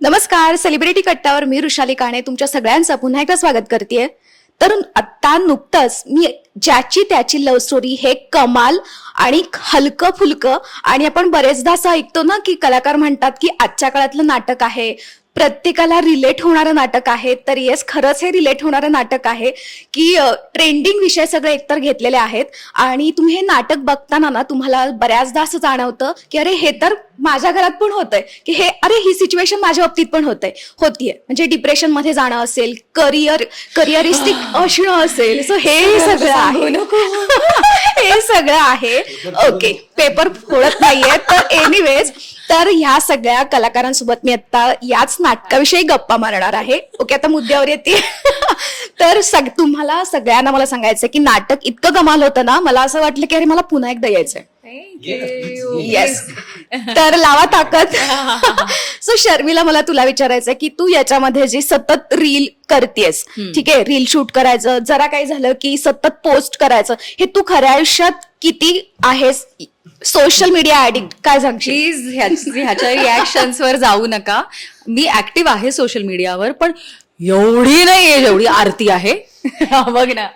नमस्कार सेलिब्रिटी कट्ट्यावर मी ऋषाली काणे तुमच्या सगळ्यांचं पुन्हा एकदा स्वागत करते तर आता नुकतंच मी ज्याची त्याची लव्ह स्टोरी हे कमाल आणि हलकं फुलकं आणि आपण बरेचदा असं ऐकतो ना की कलाकार म्हणतात की आजच्या काळातलं नाटक आहे प्रत्येकाला रिलेट होणारं नाटक आहे. तर येस खरंच हे रिलेट होणारं नाटक आहे की ट्रेंडिंग विषय सगळे एकतर घेतलेले आहेत. आणि तुम्ही हे नाटक बघताना ना तुम्हाला बऱ्याचदा असं जाणवतं की अरे हे तर माझ्या घरात पण होतंय. की हे अरे ही सिच्युएशन माझ्या बाबतीत पण होतंय. होतीये. म्हणजे डिप्रेशनमध्ये जाणं असेल करिअर करिअरिस्टिक असणं असेल. सो हे सगळं आहे. हे सगळं आहे. ओके पेपर फोडत नाहीये. तर एनिवेज तर ह्या सगळ्या कलाकारांसोबत मी आता याच नाटकाविषयी गप्पा मारणार आहे. ओके आता मुद्द्यावर येते. तर सग तुम्हाला सगळ्यांना मला सांगायचं की नाटक इतकं कमाल होतं ना मला असं वाटलं की अरे मला पुन्हा एकदा यायचंय. येस तर लावा ताकद. सो शर्मिला मला तुला विचारायचं की तू याच्यामध्ये जी सतत रील करतेस ठीक आहे रील शूट करायचं जरा काही झालं की सतत पोस्ट करायचं हे तू खऱ्या आयुष्यात किती आहेस? सोशल मीडिया ऍडिक्ट काय सांगशील? प्लीज ह्याच्या रिॲक्शन्स वर जाऊ नका. मी ऍक्टिव्ह आहे सोशल मीडियावर पण एवढी नाहीये जेवढी आरती आहे. बघ ना.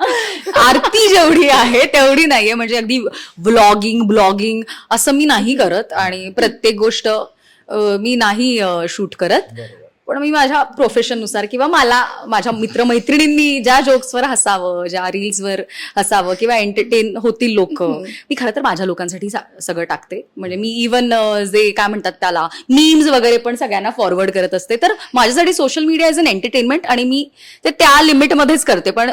आरती जेवढी आहे तेवढी नाहीये. म्हणजे अगदी व्लॉगिंग ब्लॉगिंग असं मी नाही करत. आणि प्रत्येक गोष्ट मी नाही शूट करत. पण मी माझ्या प्रोफेशननुसार किंवा मला माझ्या मित्रमैत्रिणींनी ज्या जोक्सवर हसावं ज्या रील्सवर हसावं किंवा एंटरटेन होतील लोक मी खरं तर माझ्या लोकांसाठी सगळं टाकते. म्हणजे मी इवन जे काय म्हणतात त्याला मीम्स वगैरे पण सगळ्यांना फॉरवर्ड करत असते. तर माझ्यासाठी social media is an entertainment आणि मी ते त्या लिमिटमध्येच करते. पण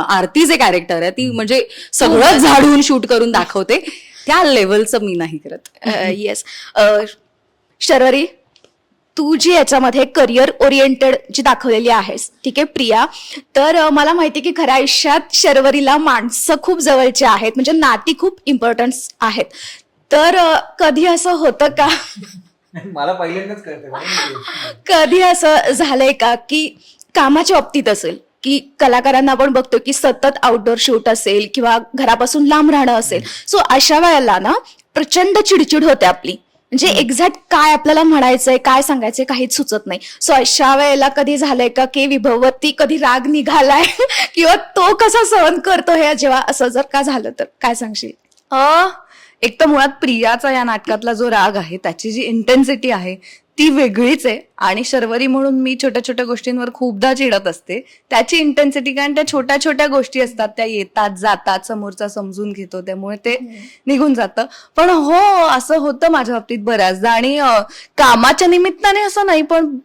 आरती जे कॅरेक्टर आहे ती म्हणजे सगळं झाडून शूट करून दाखवते. त्या लेवलचं मी नाही करत. येस शर्वरी? तू जी याच्यामध्ये करिअर ओरिएंटेड जी दाखवलेली आहेस ठीक आहे प्रिया तर मला माहिती की खऱ्या आयुष्यात शर्वरीला माणसं खूप जवळची आहेत म्हणजे नाती खूप इम्पॉर्टन्ट आहेत. तर कधी असं होतं का? मला पहिल्यांदाच कळतं कधी असं झालंय का की कामाच्या बाबतीत असेल की कलाकारांना आपण बघतो की सतत आउटडोर शूट असेल किंवा घरापासून लांब राहणं असेल. सो अशा वेळेला ना प्रचंड चिडचिड होते आपली. म्हणजे एक्झॅक्ट काय आपल्याला म्हणायचंय काय सांगायचंय काहीच सुचत नाही. सो अशा वेळेला कधी झालंय का की विभवती कधी राग निघालाय? किंवा तो कसा सहन करतो हे जेव्हा असं जर का झालं तर? काय सांगशील? एक तर मुळात प्रियाचा या नाटकातला जो राग आहे त्याची जी इंटेन्सिटी आहे ती वेगळीच आहे. आणि शर्वरी म्हणून मी छोट्या छोट्या गोष्टींवर खूपदा चिडत असते. त्याची इंटेन्सिटी कारण त्या छोट्या छोट्या गोष्टी असतात. त्या येतात जातात समोरचा समजून घेतो. त्यामुळे ते निघून जातं. पण हो असं होतं माझ्या बाबतीत बऱ्याचदा. आणि कामाच्या निमित्ताने असं नाही पण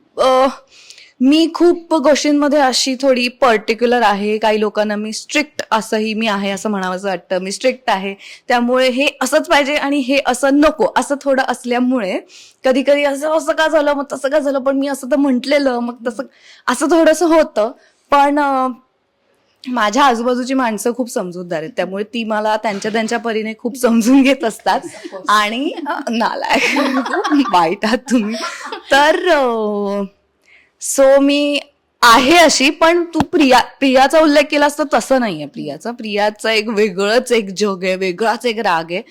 मी खूप गोष्टींमध्ये अशी थोडी पर्टिक्युलर आहे. काही लोकांना मी स्ट्रिक्ट असंही मी आहे असं म्हणावंसं वाटतं. मी स्ट्रिक्ट आहे. त्यामुळे हे असंच पाहिजे आणि हे असं नको. असं थोडं असल्यामुळे कधी कधी असं असं का झालं? मग तसं का झालं? पण मी असं तर म्हटलेलं. मग तसं असं थोडंसं होतं. पण माझ्या आजूबाजूची माणसं खूप समजूतदार आहेत. त्यामुळे ती मला त्यांच्या त्यांच्या परीने खूप समजून घेत असतात. आणि अं, नालायक वाईट आहात तुम्ही. तर सो मी आहे अशी पण तू प्रिया प्रियाचा उल्लेख केलास तर तसं नाहीये. प्रियाचा प्रियाचा एक वेगळंच एक जग आहे वेगळाच एक राग आहे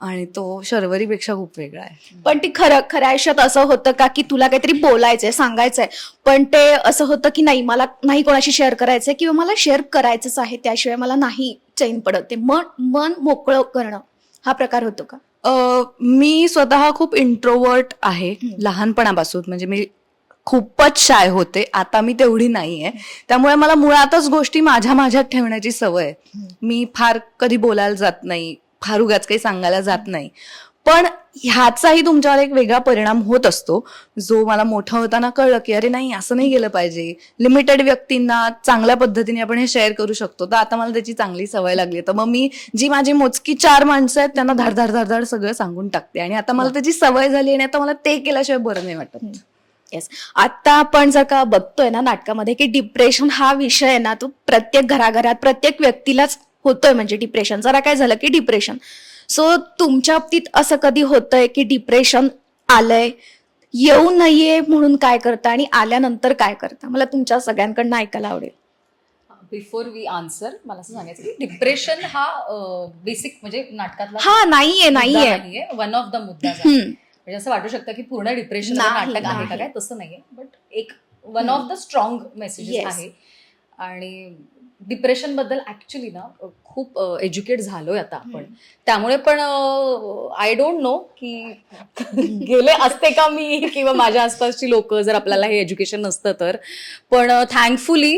आणि तो शर्वरीपेक्षा खूप वेगळा आहे. पण ती खरं खऱ्या आयुष्यात असं होतं का की तुला काहीतरी बोलायचंय सांगायचंय पण ते असं होतं की नाही मला नाही कोणाशी शेअर करायचंय किंवा मला शेअर करायचंच आहे त्याशिवाय मला नाही चैन पडत. ते मन मन मोकळं करणं हा प्रकार होतो का? अ, मी स्वतः खूप इंट्रोवर्ट आहे लहानपणापासून. म्हणजे मी खूपच शाय होते. आता मी तेवढी नाहीये. त्यामुळे मला मुळातच गोष्टी माझ्या माझ्यात ठेवण्याची सवय आहे. मी फार कधी बोलायला जात नाही. फार उगाच काही सांगायला जात नाही. पण ह्याचाही तुमच्यावर एक वेगळा परिणाम होत असतो. जो मला मोठा होताना कळलं की अरे नाही असं नाही गेलं पाहिजे. लिमिटेड व्यक्तींना चांगल्या पद्धतीने आपण हे शेअर करू शकतो. तर आता मला त्याची चांगली सवय लागली. तर मग मी जी माझी मोजकी चार माणसं आहेत त्यांना धाड धाड धाड धाड सगळं सांगून टाकते. आणि आता मला त्याची सवय झाली आणि आता मला ते केल्याशिवाय बरं नाही वाटत. येस आता आपण जर का बघतोय ना नाटकामध्ये की डिप्रेशन हा विषय आहे ना तो प्रत्येक घराघरात प्रत्येक व्यक्तीलाच होतोय म्हणजे डिप्रेशन जरा काय झालं की डिप्रेशन सो तुमच्या बाबतीत असं कधी होतंय की डिप्रेशन आलंय येऊ नये म्हणून काय करता आणि आल्यानंतर काय करता? मला तुमच्या सगळ्यांकडनं ऐकायला आवडेल. बिफोर वी आन्सर मला असं सांगायचं की डिप्रेशन हा बेसिक म्हणजे नाटकातला हा नाहीये नाहीये. वन ऑफ द मुद्दा हम्म. म्हणजे असं वाटू शकतं की पूर्ण डिप्रेशन नाही, नाटक आहे का. काय? तसं नाहीये. बट एक one of the strong messages. आहे. आणि डिप्रेशनबद्दल ऍक्च्युली ना खूप एज्युकेट झालोय आता आपण. त्यामुळे पण आय डोंट नो की गेले असते का मी किंवा माझ्या आसपासची लोक जर आपल्याला हे एज्युकेशन नसतं तर. पण थँकफुली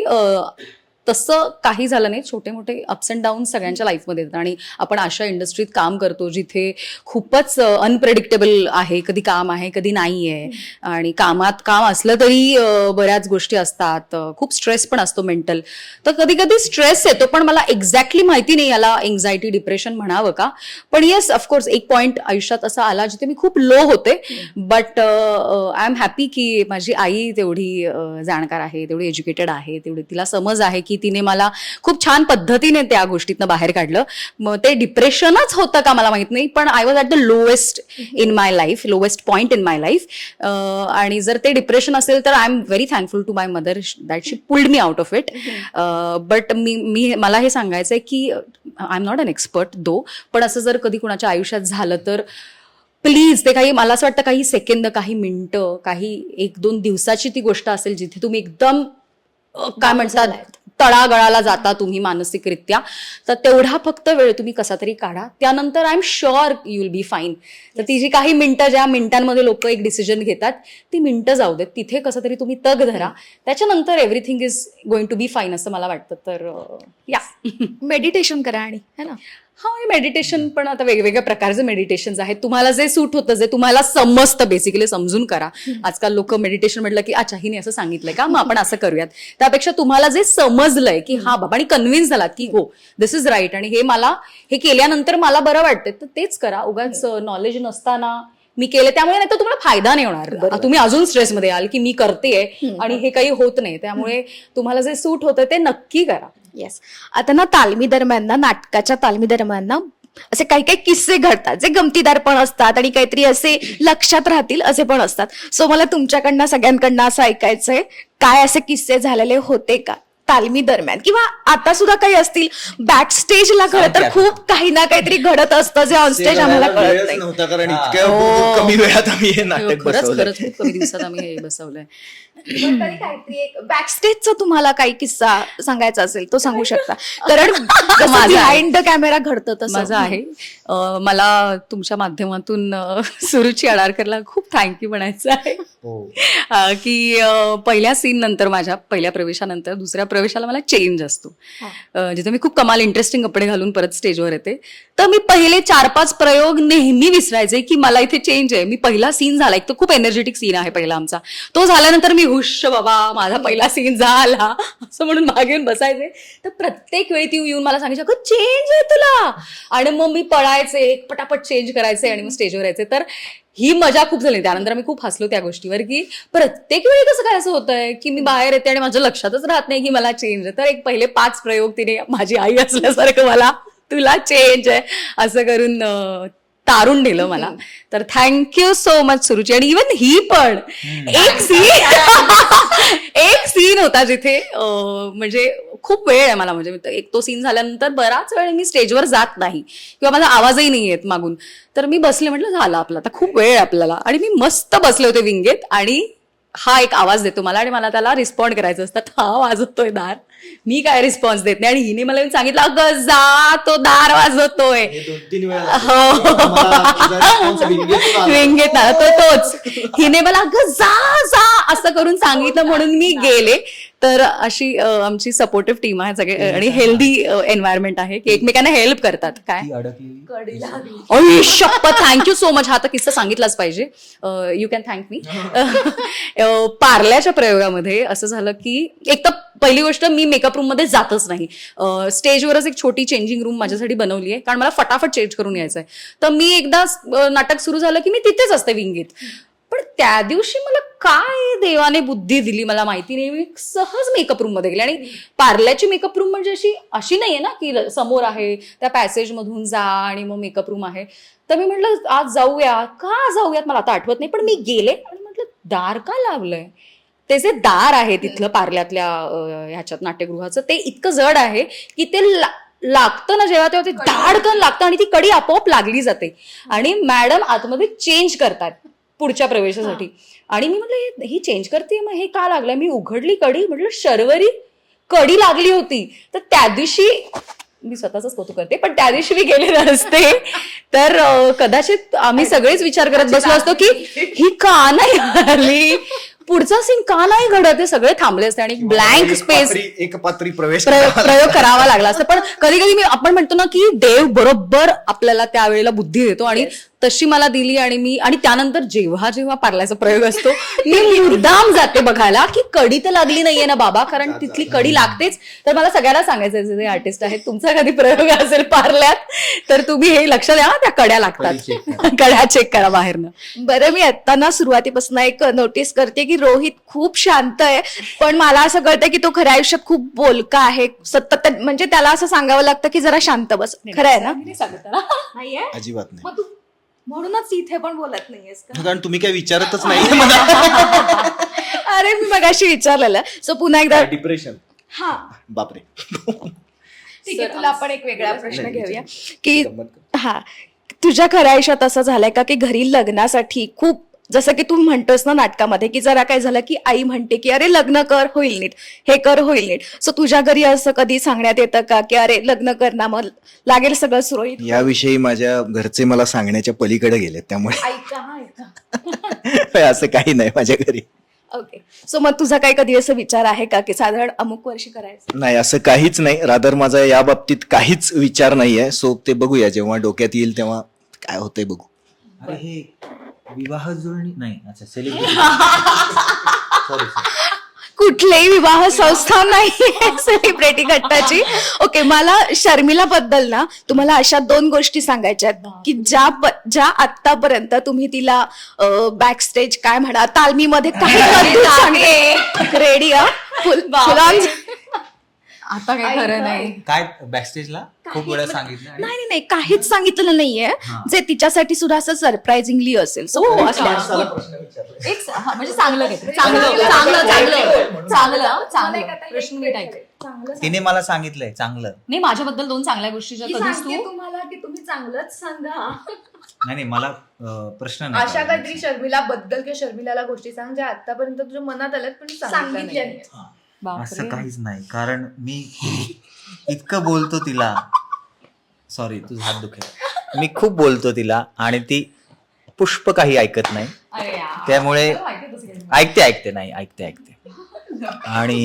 तसं काही झालं नाही. छोटे मोठे अप्स अँड डाऊन सगळ्यांच्या लाईफमध्ये येतात. आणि आपण अशा इंडस्ट्रीत काम करतो जिथे खूपच अनप्रेडिक्टेबल आहे. कधी काम आहे कधी नाही आहे आणि कामात काम असलं तरी बऱ्याच गोष्टी असतात. खूप स्ट्रेस पण असतो मेंटल तर कधी कधी स्ट्रेस येतो पण मला एक्झॅक्टली माहिती नाही याला एन्झायटी डिप्रेशन म्हणावं का? पण येस ऑफकोर्स एक पॉईंट आयुष्यात असा आला जिथे मी खूप लो होते. बट आय एम हॅपी की माझी आई तेवढी जाणकार आहे तेवढी एज्युकेटेड आहे तेवढी तिला समज आहे की की तिने मला खूप छान पद्धतीने त्या गोष्टीतनं बाहेर काढलं. मग ते डिप्रेशनच होतं का मला माहीत नाही पण I was at the lowest in my life lowest point in my life आणि जर ते डिप्रेशन असेल तर I am very thankful to my mother that she pulled me out of it but मी मी मला हे सांगायचं आहे की I am not an expert though पण असं जर कधी कुणाच्या आयुष्यात झालं तर प्लीज ते काही मला असं वाटतं काही सेकंद काही मिनटं काही एक दोन दिवसाची ती गोष्ट असेल जिथे तुम्ही एकदम काय म्हणतात तळागळाला जाता तुम्ही मानसिकरित्या. तर तेवढा फक्त वेळ तुम्ही कसा तरी काढा. त्यानंतर I am sure you will be fine तर ती जी काही मिनिटं ज्या मिनिटांमध्ये लोक एक डिसिजन घेतात ती मिनिटं जाऊ देत. तिथे कसं तरी तुम्ही तग धरा. त्याच्यानंतर everything is going to be fine असं मला वाटतं. तर या. मेडिटेशन करा आणि है ना? हा मेडिटेशन पण आता वेगवेगळ्या प्रकारचे मेडिटेशन आहेत. तुम्हाला जे सूट होतं जे तुम्हाला समजतं बेसिकली समजून करा. आजकाल लोक मेडिटेशन म्हटलं की अच्छा हिने असं सांगितलंय का? मग आपण असं करूयात. त्यापेक्षा तुम्हाला जे समजलंय की हा बाबा आणि कन्व्हिन्स झालात की हो दिस इज राईट आणि हे मला हे केल्यानंतर मला बरं वाटतंय. तर तेच करा. उगाच नॉलेज नसताना मी केलं त्यामुळे नाही तर तुम्हाला फायदा नाही होणार. तुम्ही अजून स्ट्रेसमध्ये याल की मी करतेय आणि हे काही होत नाही. त्यामुळे तुम्हाला जे सूट होतं ते नक्की करा. येस आता ना तालमी दरम्यान ना नाटकाच्या तालमी दरम्यान ना असे काही काही किस्से घडतात. जे गमतीदार पण असतात आणि काहीतरी असे लक्षात राहतील असे पण असतात. सो मला तुमच्याकडनं सगळ्यांकडनं असं ऐकायचंय. काय असे किस्से झालेले होते का? तालमी दरम्यान किंवा आता सुद्धा काही असतील बॅक स्टेजला खरं तर खूप काही ना काहीतरी घडत असतं जे ऑन स्टेज आम्हाला कळत नाही कारण हा. इतक्या हो. कमी वेळात आम्ही हे नाटक खरंच बसवलं खरंच खूप कमी दिवसात आम्ही हे बसवलंय पण तरी काहीतरी एक बॅकस्टेजचा तुम्हाला काही किस्सा सांगायचा असेल तो सांगू शकता. कारण माझा आहे. बिहाइंड द कॅमेरा घडतं तसं. माझं आहे. अं, मला तुमच्या माध्यमातून अं, सुरुची अडारकरला खूप थँक्यू म्हणायचं आहे. हो. अं, की अं, पहिल्या सीन नंतर माझ्या पहिल्या प्रवेशानंतर दुसऱ्या प्रवेशाला मला चेंज असतो. अं, जिथे मी खूप कमाल इंटरेस्टिंग कपडे घालून परत स्टेजवर येते. तर मी पहिले चार पाच प्रयोग नेहमी विसरायचे की मला इथे चेंज आहे. मी पहिला सीन झाला. एक तर खूप एनर्जेटिक सीन आहे पहिला आमचा. तो झाल्यानंतर मी हुश बाबा माझा पहिला सीन झाला. असं म्हणून मागे येऊन बसायचे. तर प्रत्येक वेळी ती येऊन मला सांगायची अगं चेंज आहे तुला. आणि मग मी पळायचे एक पटापट चेंज करायचे आणि मग स्टेजवर यायचे. तर ही मजा खूप झाली. त्यानंतर आम्ही खूप हसलो त्या गोष्टीवर की प्रत्येक वेळी कसं काय असं होतंय की मी बाहेर येते आणि माझ्या लक्षातच राहत नाही की मला चेंज आहे. तर एक पहिले पाच प्रयोग तिने माझी आई असल्यासारखं मला तुला चेंज आहे. असं करून तारून नेलं मला. तर थँक्यू सो मच सुरुची. आणि इवन ही पण. एक सीन एक सीन होता जिथे म्हणजे खूप वेळ आहे मला. म्हणजे एक तो सीन झाल्यानंतर बराच वेळ मी स्टेजवर जात नाही. किंवा माझा आवाजही नाही येत मागून. तर मी बसले म्हटलं झालं आपलं. आता खूप वेळ आहे आपल्याला. आणि मी मस्त बसले होते विंगेत. आणि हा एक आवाज देतो मला आणि मला त्याला रिस्पॉन्ड करायचं असतं. हा वाजवतोय दार. मी काय रिस्पॉन्स देत नाही. आणि हिने मला सांगितलं अगं जा तो दार वाजवतोय. हे हो. आला. तो तोच. हिने मला अगं जा जा असं करून सांगितलं म्हणून मी गेले. तर अशी आमची सपोर्टिव्ह टीम आहे सगळे. आणि हेल्दी एन्व्हायरमेंट आहे. की एकमेकांना हेल्प करतात. काय? शपथ. थँक्यू सो मच हा तर किस्सा सांगितलाच पाहिजे. यू कॅन थँक मी पार्ल्याच्या प्रयोगामध्ये असं झालं की एक तर पहिली गोष्ट मी मेकअप रूममध्ये जातच नाही. स्टेजवरच एक छोटी चेंजिंग रूम माझ्यासाठी बनवली आहे. कारण मला फटाफट चेंज करून यायचं आहे तर मी एकदा नाटक सुरू झालं की मी तिथेच असते विंगीत. पण त्या दिवशी मला काय देवाने बुद्धी दिली मला माहिती नाही. मी सहज मेकअप रूममध्ये गेले. आणि पार्ल्याची मेकअप रूम म्हणजे अशी अशी नाहीये ना की समोर आहे त्या पॅसेज मधून जा आणि मग मेकअप रूम आहे. तर मी म्हटलं आज जाऊया. का जाऊयात? मला आता आठवत नाही. पण मी गेले आणि म्हटलं दार का लावलंय? ते जे दार आहे तिथलं पार्ल्यातल्या ह्याच्यात नाट्यगृहाचं ते इतकं जड आहे की ते लागतं ना जेव्हा तेव्हा ते धाडकन लागतं आणि ती कडी आपोआप लागली जाते. आणि मॅडम आतमध्ये चेंज करतात पुढच्या प्रवेशासाठी. आणि मी म्हटलं हे- चेंज करते? मग हे का लागलं मी उघडली कडी म्हटलं शर्वरी कडी लागली होती. तर त्या दिवशी मी स्वतःच कौतुक करते पण त्या दिवशी मी गेले नसते. तर कदाचित आम्ही सगळेच विचार करत बसलो असतो की ही का नाही आली? पुढचा सीन का नाही घडत हे सगळे थांबले असते आणि ब्लँक स्पेस एक पात्री प्रवेश प्रयोग करावा लागला असता. पण कधी कधी मी आपण म्हणतो ना की देव बरोबर आपल्याला त्यावेळेला बुद्धी देतो आणि तशी मला दिली आणि मी आणि त्यानंतर जेव्हा जेव्हा पार्लाचा प्रयोग असतो मी मुद्दाम जाते बघायला की कडी तर लागली नाहीये ना बाबा कारण तिथली कडी लागतेच. तर मला सगळ्यांना सांगायचं आहे, जे आर्टिस्ट आहेत तुमचा कधी प्रयोग असेल पार्ल्यात तर तुम्ही हे लक्ष द्या हा, त्या कड्या लागतात. कड्या चेक करा बाहेरनं. बरं मी आता ना सुरुवातीपासून एक नोटीस करते की रोहित खूप शांत आहे पण मला असं कळतं की तो खऱ्या आयुष्यात खूप बोलका आहे सतत म्हणजे त्याला असं सांगावं लागतं की जरा शांत बस. खरं आहे ना? नाहीये अजिबात नाही. म्हणूनच इथे पण बोलत नाहीयेस का? कारण तुम्ही काय विचारतच नाही मला. अरे मी मगाशी विचारलेलं. सो पुन्हा एकदा डिप्रेशन हा. बापरे. ठीक आहे तुला आपण एक वेगळा प्रश्न नाही, घेऊया. की. हा तुझ्या खऱ्या आयुष्यात असं झालंय का की घरी लग्नासाठी खूप जसं की तू म्हणतोस ना नाटकामध्ये की जरा काय झालं की आई म्हणते की अरे लग्न कर होईल नीट. हे कर होईल नीट. सो तुझ्या घरी असं कधी सांगण्यात येतं का की अरे लग्न कर ना मग लागेल सगळं सुरळीत. याविषयी माझ्या घरचे मला सांगण्याच्या पलीकडे गेले त्यामुळे. ऐका हा ऐका. असं काही नाही माझ्या घरी. ओके सो मग तुझा काही कधी असं विचार आहे का की साधारण अमुक वर्षी करायचं? नाही असं काहीच नाही. रादर माझा या बाबतीत काहीच विचार नाहीये. सो ते बघूया जेव्हा डोक्यात येईल तेव्हा काय होतंय बघू. अरे हे विवाह जुळणी नाही अच्छा सेलिब्रिटी सॉरी कुठलेही विवाह संस्था नाही सेलिब्रिटी गट्टाची ओके मला शर्मिला बद्दल ना तुम्हाला अशा दोन गोष्टी सांगायच्या आहेत. की ज्या ज्या आतापर्यंत तुम्ही तिला बॅक स्टेज काय म्हणा तालमीमध्ये काही रेडी आता काही खरं नाही. काय बॅकस्टेजला खूप वेळा सांगितलं आणि? नाही नाही, नाही काहीच सांगितलं नाहीये. जे तिच्यासाठी सुद्धा असं सरप्राइझिंगली असेल. हो, असं- एक स- हा, म्हणजे चांगलं. चांगलं चांगलं चांगलं चांगलं. चांगलं. प्रश्न नीट ऐक. तिने मला सांगितलंय चांगलं. नाही माझ्याबद्दल दोन चांगल्या गोष्टी ज्या कधीच तू तुम्हाला की तुम्ही चांगलंच सांगा. नाही नाही मला अं, प्रश्न नाही अशा काहीतरी शर्मिला बद्दल किंवा शर्मिलाला गोष्टी सांग ज्या आतापर्यंत तुझ्या मनात आल्यात पण तू सांगितल्या. असं काहीच नाही. कारण मी इतकं बोलतो तिला. सॉरी तुझा हात दुखेल. मी खूप बोलतो तिला आणि ती पुष्प काही ऐकत नाही. त्यामुळे ऐकते ऐकते नाही ऐकते ऐकते. आणि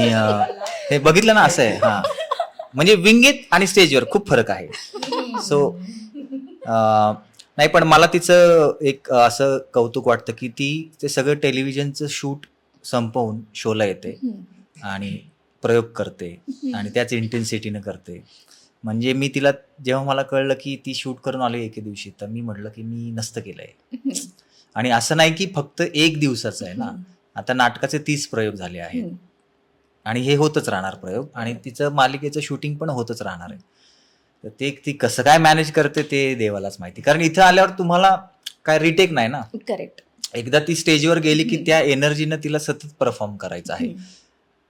हे बघितलं ना असं आहे हा. म्हणजे विंगीत आणि स्टेजवर खूप फरक आहे. सो नाही पण मला तिचं एक असं कौतुक वाटतं की ती ते सगळं टेलिव्हिजनचं शूट संपवून शोला येते. आणि प्रयोग करते आणि त्याच इंटेन्सिटीनं करते. म्हणजे मी तिला जेव्हा मला कळलं की ती शूट करून आली एके दिवशी तर मी म्हटलं की मी नसतं केलंय. आणि असं नाही की फक्त एक दिवसाचं आहे ना आता नाटकाचे तीस प्रयोग झाले आहेत. आणि हे होतच राहणार प्रयोग आणि तिचं मालिकेचं शूटिंग पण होतच राहणार आहे. तर ते ती कसं काय मॅनेज करते ते देवालाच माहिती. कारण इथं आल्यावर तुम्हाला काय रिटेक नाही ना. करेक्ट एकदा ती स्टेजवर गेली की त्या एनर्जीनं तिला सतत परफॉर्म करायचं आहे.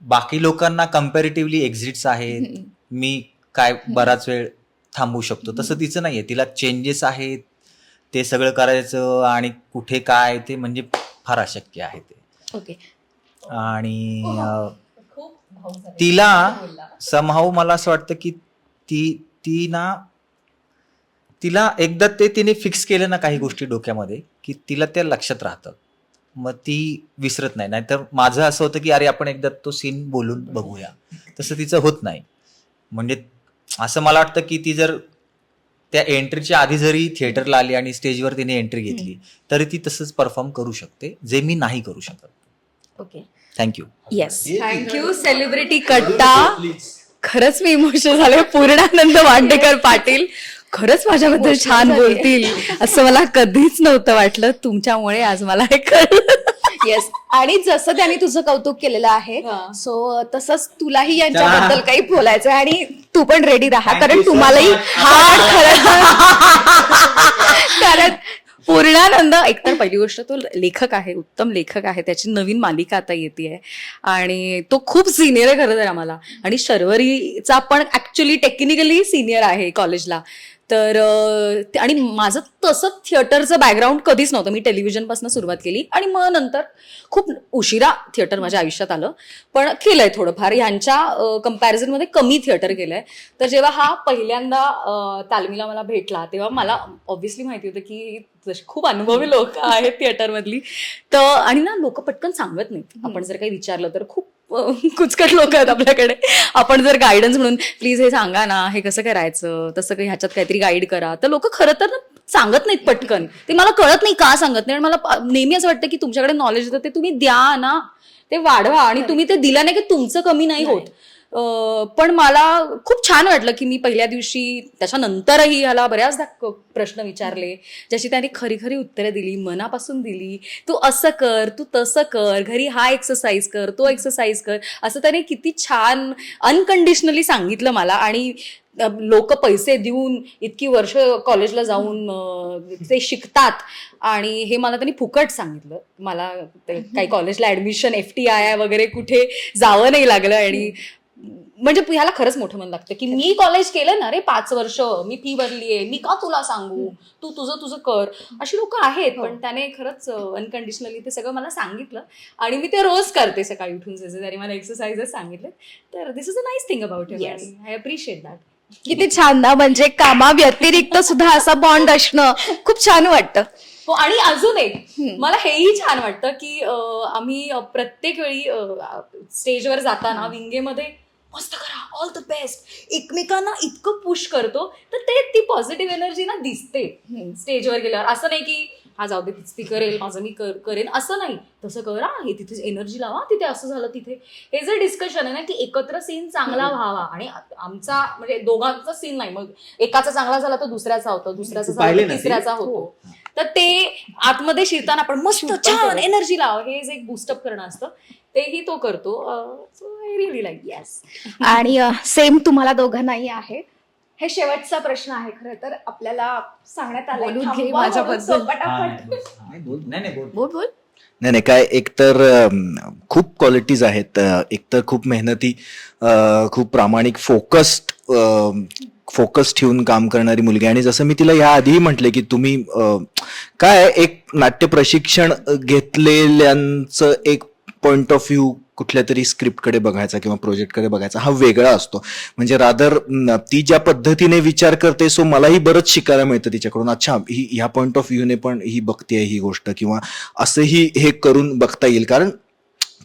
बाकी लोकांना कम्पॅरेटिव्हली एक्झिट्स आहेत. मी काय बराच वेळ थांबू शकतो. तसं तिचं नाहीये. तिला चेंजेस आहेत. ते सगळं करायचं आणि कुठे काय ते म्हणजे फार अशक्य आहे ते. ओके. आणि अं, तिला समहाऊ मला असं वाटतं की ती ती ना तिला एकदा ते तिने फिक्स केलं ना काही गोष्टी डोक्यामध्ये की तिला त्या लक्षात राहतात मग ती विसरत नाही. नाहीतर माझं असं होतं की अरे आपण एकदा तो सीन बोलून बघूया. तसं तिचं होत नाही. म्हणजे असं मला वाटतं की ती जर त्या एंट्रीच्या आधी जरी थिएटरला आली आणि स्टेजवर तिने एंट्री घेतली तरी ती तसंच परफॉर्म करू शकते जे मी नाही करू शकत. Okay. Thank you yes thank you celebrity Katta. खरंच मी इमोशनल झाले. पूर्णानंद वांडेकर पाटील. खरंच माझ्याबद्दल छान बोलतील असं मला कधीच नव्हतं वाटलं. तुमच्यामुळे आज मला हे कळलं. येस आणि जसं त्यांनी तुझं कौतुक केलेलं आहे हा. सो तसंच तुलाही यांच्याबद्दल काही बोलायचं आहे आणि तू पण रेडी राहा कारण तुम्हालाही हार्ड खरं कारण पूर्णानंद एकतर पहिली गोष्ट तो लेखक आहे उत्तम लेखक आहे त्याची नवीन मालिका आता येते आणि तो खूप सिनियर आहे खरं तर आम्हाला. आणि शर्वरीचा पण ऍक्च्युली टेक्निकली सिनियर आहे कॉलेजला तर ते- आणि माझं तसं थिएटरचं बॅकग्राऊंड कधीच नव्हतं. मी टेलिव्हिजनपासून सुरुवात केली आणि मग नंतर खूप उशिरा थिएटर माझ्या आयुष्यात आलं. पण केलंय थोडंफार. ह्यांच्या कम्पॅरिझनमध्ये कमी थिएटर केलंय. तर जेव्हा हा पहिल्यांदा तालमीला मला भेटला तेव्हा मला ऑब्व्हियसली माहिती होतं की जशी खूप अनुभवी लोक आहेत थिएटरमधली. तर आणि ना लोक पटकन सांगत नाहीत. आपण जर काही विचारलं तर खूप कुचकट लोक आहेत आपल्याकडे. आपण जर गायडन्स म्हणून प्लीज हे सांगा ना हे कसं करायचं? तसं काही ह्याच्यात काहीतरी गाईड करा. तर लोक खरं तर सांगत नाहीत पटकन. ते मला कळत नाही का सांगत नाही आणि मला नेहमी असं वाटतं की तुमच्याकडे नॉलेज येतं ते तुम्ही द्या ना. ते वाढवा. आणि तुम्ही ते दिलं नाही की तुमचं कमी नाही होत. पण मला खूप छान वाटलं की मी पहिल्या दिवशी त्याच्यानंतरही ह्याला बऱ्याचदा प्रश्न विचारले ज्याची त्याने खरी खरी उत्तरं दिली मनापासून दिली तू असं कर तू तसं कर घरी हा एक्सरसाइज कर तो एक्सरसाइज कर असं त्याने किती छान अनकंडिशनली सांगितलं मला. आणि लोक पैसे देऊन इतकी वर्ष कॉलेजला जाऊन ते शिकतात. आणि हे मला त्यांनी फुकट सांगितलं. मला काही कॉलेजला ऍडमिशन एफ टी आय वगैरे कुठे जावं नाही लागलं. आणि म्हणजे ह्याला खरंच मोठं मन लागतं की मी कॉलेज केलं ना रे पाच वर्ष मी फी भरलीये मी का तुला सांगू? तू तुझं तुझं कर. अशी लोक आहेत पण त्याने खरंच अनकंडिशनली ते सगळं मला सांगितलं आणि मी ते रोज करते सकाळी उठून. जसे त्याने मला एक्सरसाइजेस सांगितले तर this is a nice thing about. I appreciate that किती छान ना म्हणजे कामा व्यतिरिक्त सुद्धा असा बॉन्ड असणं खूप छान वाटतं. हो आणि अजून एक मला हेही छान वाटतं की आम्ही प्रत्येक वेळी स्टेजवर जाताना विंगेमध्ये मस्त करा ऑल द बेस्ट एकमेकांना इतकं पुश करतो तर ते ती पॉझिटिव्ह एनर्जी ना दिसते. स्टेजवर गेल्यावर. असं नाही की हा जाऊ दे ती करेल माझं मी कर- करेन. असं नाही. तसं करा हे तिथे एनर्जी लावा तिथे असं झालं तिथे. हे जे डिस्कशन आहे ना की एकत्र सीन चांगला व्हावा. आणि आमचा म्हणजे दोघांचा सीन नाही. मग एकाचा चांगला झाला तर दुसऱ्याचा होतो. दुसऱ्याचा झाला? तिसऱ्याचा होतो. तर ते आतमध्ये शिरताना आपण मस्त छान एनर्जी लाव. हे जे एक बुस्टअप करणं असतं तेही तो करतो. आय रिअली लाईक येस आणि सेम तुम्हाला दोघांनाही आहे. हे शेवटचा प्रश्न आहे खरं तर. आपल्याला सांगण्यात आलं बोलून घे माझ्याबद्दल. बोल. नाही नाही बोल. बोल बोल. नाही नाही काय एकतर अम, खूप क्वालिटीज आहेत. अ, एकतर खूप मेहनती अ, खूप प्रामाणिक फोकस्ड फोकस ठेवून काम करणारी मुलगी. आणि जसं मी तिला या आधीही म्हटले की तुम्ही काय एक नाट्य प्रशिक्षण घेतलेल्यांचं एक पॉइंट ऑफ व्ह्यू कुठल्या तरी स्क्रिप्टकडे बघायचा किंवा प्रोजेक्टकडे बघायचा हा वेगळा असतो. म्हणजे रादर ती ज्या पद्धतीने विचार करते सो मलाही बरंच शिकायला मिळतं तिच्याकडून. अच्छा ही ह्या पॉईंट ऑफ व्ह्यूने पण ही बघते ही गोष्ट किंवा असंही हे करून बघता येईल. कारण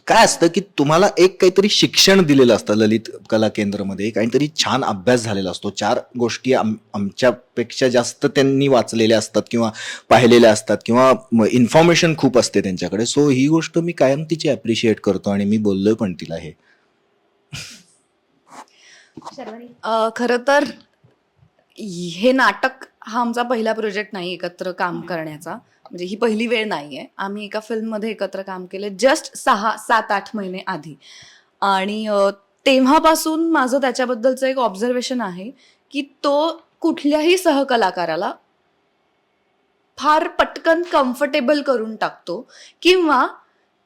काय असतं की तुम्हाला एक काहीतरी शिक्षण दिलेलं असतं ललित कला केंद्रमध्ये काहीतरी छान अभ्यास झालेला असतो. चार गोष्टी आम आमच्यापेक्षा जास्त त्यांनी वाचलेल्या असतात किंवा पाहिलेल्या असतात किंवा इन्फॉर्मेशन खूप असते त्यांच्याकडे. सो ही गोष्ट मी कायम तिची अप्रिशिएट करतो आणि मी बोललोय पण तिला हे. खरं तर हे नाटक हा आमचा पहिला प्रोजेक्ट नाही एकत्र काम करण्याचा. म्हणजे ही पहिली वेळ नाहीये. आम्ही एका फिल्ममध्ये एकत्र काम केलं जस्ट सहा सात आठ महिने आधी. आणि तेव्हापासून माझं त्याच्याबद्दलचं एक ऑब्झर्वेशन आहे की तो कुठल्याही सहकलाकाराला फार पटकन कम्फर्टेबल करून टाकतो किंवा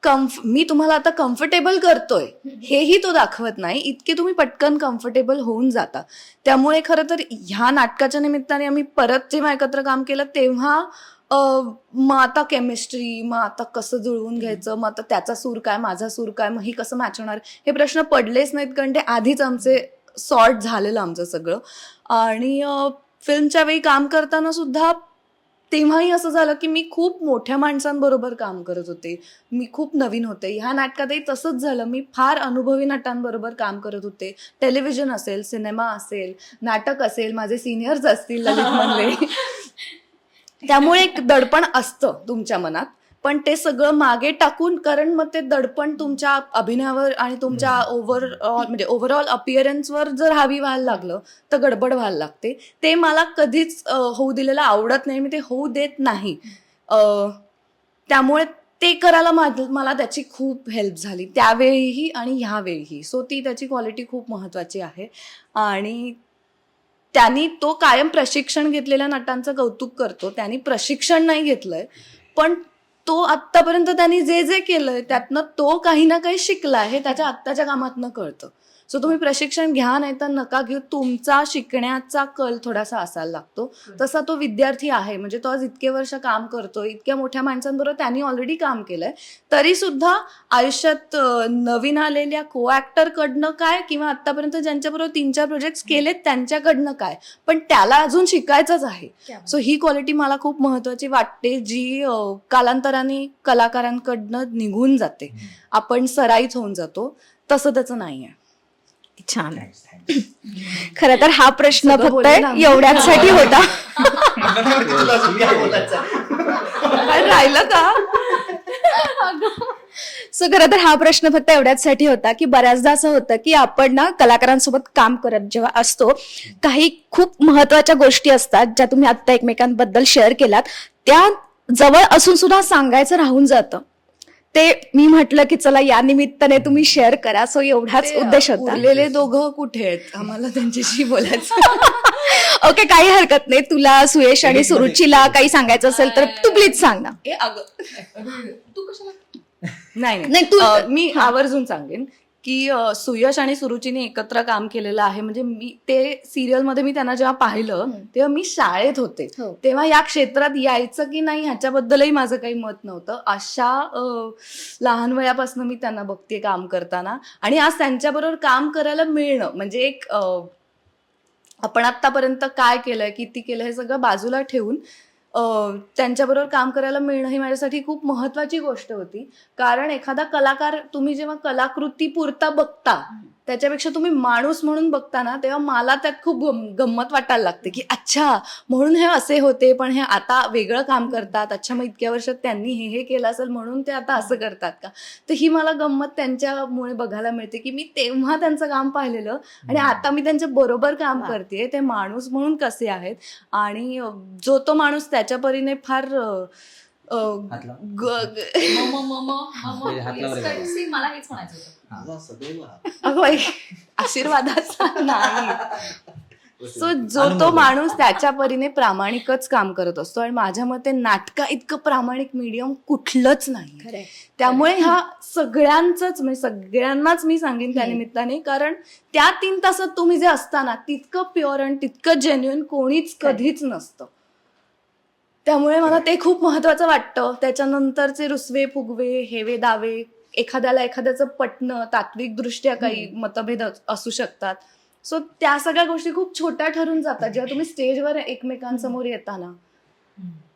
कम्फ मी तुम्हाला आता कम्फर्टेबल करतोय. हेही तो दाखवत नाही. इतके तुम्ही पटकन कम्फर्टेबल होऊन जाता. त्यामुळे खरं तर ह्या नाटकाच्या निमित्ताने आम्ही परत जेव्हा एकत्र काम केलं तेव्हा मग आता केमिस्ट्री मग आता कसं जुळवून घ्यायचं मग आता त्याचा सूर काय माझा सूर काय मग ही कसं मॅच होणार? हे प्रश्न पडलेच नाहीत कारण ते आधीच आमचे सॉर्ट झालेलं आमचं सगळं. आणि फिल्मच्या वेळी काम करताना सुद्धा तेव्हाही असं झालं की मी खूप मोठ्या माणसांबरोबर काम करत होते. मी खूप नवीन होते. ह्या नाटकातही तसंच झालं. मी फार अनुभवी नटांबरोबर काम करत होते. टेलिव्हिजन असेल सिनेमा असेल नाटक असेल माझे सिनियर्स असतील ललितमधले त्यामुळे एक दडपण असतं तुमच्या मनात. पण ते सगळं मागे टाकून कारण मग ते दडपण तुमच्या अभिनयावर आणि तुमच्या ओव्हर म्हणजे ओव्हरऑल अपिअरन्सवर जर हावी व्हायला लागलं तर गडबड व्हायला लागते. ते मला कधीच होऊ दिलेलं आवडत नाही मी ते होऊ देत नाही. त्यामुळे ते करायला मला त्याची खूप हेल्प झाली. त्यावेळीही आणि ह्यावेळीही. सो ती त्याची क्वालिटी खूप महत्वाची आहे. आणि त्यांनी तो कायम प्रशिक्षण घेतलेल्या नटांचं कौतुक करतो. त्यांनी प्रशिक्षण नाही घेतलंय पण तो आत्तापर्यंत त्यांनी जे जे केलंय त्यातनं तो काही ना काही शिकला हे त्याच्या आत्ताच्या कामातनं कळतं. सो तुम्ही प्रशिक्षण घ्या नाही तर नका घेऊ. तुमचा शिकण्याचा कल थोडासा असायला लागतो. तसा तो विद्यार्थी आहे. म्हणजे तो आज इतके वर्ष काम करतो इतक्या मोठ्या माणसांबरोबर त्यांनी ऑलरेडी काम केलंय. तरी सुद्धा आयुष्यात नवीन आलेल्या को कडनं काय किंवा आतापर्यंत ज्यांच्याबरोबर तीन चार प्रोजेक्ट केलेत त्यांच्याकडनं काय? पण त्याला अजून शिकायचंच आहे. सो ही क्वालिटी मला खूप महत्वाची वाटते जी कालांतराने कलाकारांकडनं निघून जाते. आपण सराईत होऊन जातो. तसं त्याचं नाही आहे छान. खर तर हा प्रश्न फक्त. एवढ्यासाठी होता. राहिलं का? सो खरं तर हा प्रश्न फक्त एवढ्याचसाठी होता की बऱ्याचदा असं होतं की आपण ना कलाकारांसोबत काम करत जेव्हा असतो काही खूप महत्त्वाच्या गोष्टी असतात ज्या तुम्ही आता एकमेकांबद्दल शेअर केलात त्या जवळ असून सुद्धा सांगायचं राहून जातं. ते मी म्हटलं की चला या निमित्ताने तुम्ही शेअर करा. सो एवढाच ते, उद्देश होता. उरलेले दोघं कुठे आहेत? आम्हाला त्यांच्याशी बोलायचं. ओके काही हरकत नाही. तुला सुयश आणि सुरुचीला काही सांगायचं असेल तर तू प्लीज सांग ना. ए अगं. नाही नाही, नाही तू- मी आवर्जून सांगेन. की सुयश आणि सुरुचीने एकत्र काम केलेलं आहे. म्हणजे मी ते सिरियलमध्ये मी त्यांना जेव्हा पाहिलं तेव्हा मी शाळेत होते. हो. तेव्हा या क्षेत्रात यायचं की नाही ह्याच्याबद्दलही माझं काही मत नव्हतं. अशा लहान वयापासून मी त्यांना बघते काम करताना. आणि आज त्यांच्याबरोबर काम करायला मिळणं म्हणजे एक आपण आतापर्यंत काय केलंय किती केलं हे सगळं बाजूला ठेवून त्यांच्याबरोबर काम करायला मिळणं ही माझ्यासाठी खूप महत्वाची गोष्ट होती. कारण एखादा कलाकार तुम्ही जेव्हा कलाकृती पुरता बघता त्याच्यापेक्षा तुम्ही माणूस म्हणून बघता ना तेव्हा मला त्यात खूप गम- गंमत वाटायला लागते की अच्छा म्हणून हे असे होते पण हे आता वेगळं काम करतात. अच्छा मग इतक्या वर्षात त्यांनी हे हे केलं असेल म्हणून ते आता असं करतात का? तर ही मला गंमत त्यांच्यामुळे बघायला मिळते की मी तेव्हा त्यांचं काम पाहिलेलं आणि आता मी त्यांच्या बरोबर काम करते ते माणूस म्हणून कसे आहेत? आणि जो तो माणूस त्याच्या परीने फार मला हेच म्हणायचं होतं. आशीर्वादाचा नाही. सो जो तो. माणूस त्याच्या परीने प्रामाणिकच काम करत असतो आणि माझ्या मते नाटका इतकं प्रामाणिक मीडियम कुठलंच नाही. त्यामुळे ह्या सगळ्यांच म्हणजे सगळ्यांनाच मी सांगेन त्या निमित्ताने कारण त्या तीन तासात तुम्ही जे असताना तितकं प्युअर आणि तितकं जेन्युन कोणीच कधीच नसतं. त्यामुळे मला ते खूप महत्वाचं वाटतं. त्याच्यानंतरचे रुसवे फुगवे हेवे दावे एखाद्याला एखाद्याचं पटणं तात्विक दृष्ट्या काही मतभेद अस- शकतात. सो त्या सगळ्या गोष्टी खूप छोट्या ठरून जातात. जेव्हा तुम्ही स्टेजवर एकमेकांसमोर येताना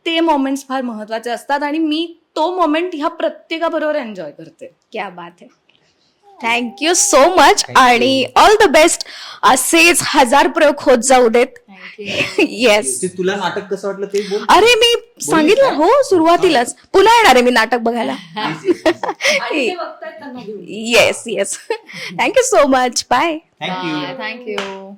ते मोमेंट्स फार महत्त्वाचे असतात आणि मी तो मोमेंट ह्या प्रत्येकाबरोबर एन्जॉय करते. क्या बात है. थँक्यू सो मच आणि ऑल द बेस्ट असेच हजार प्रयोग होत जाऊ देत. येस ते तुला नाटक कसं वाटलं ते बोल. अरे मी सांगितलं हो सुरुवातीलाच. पुन्हा येणार आहे मी नाटक बघायला. Yes yes thank you so much bye thank you thank you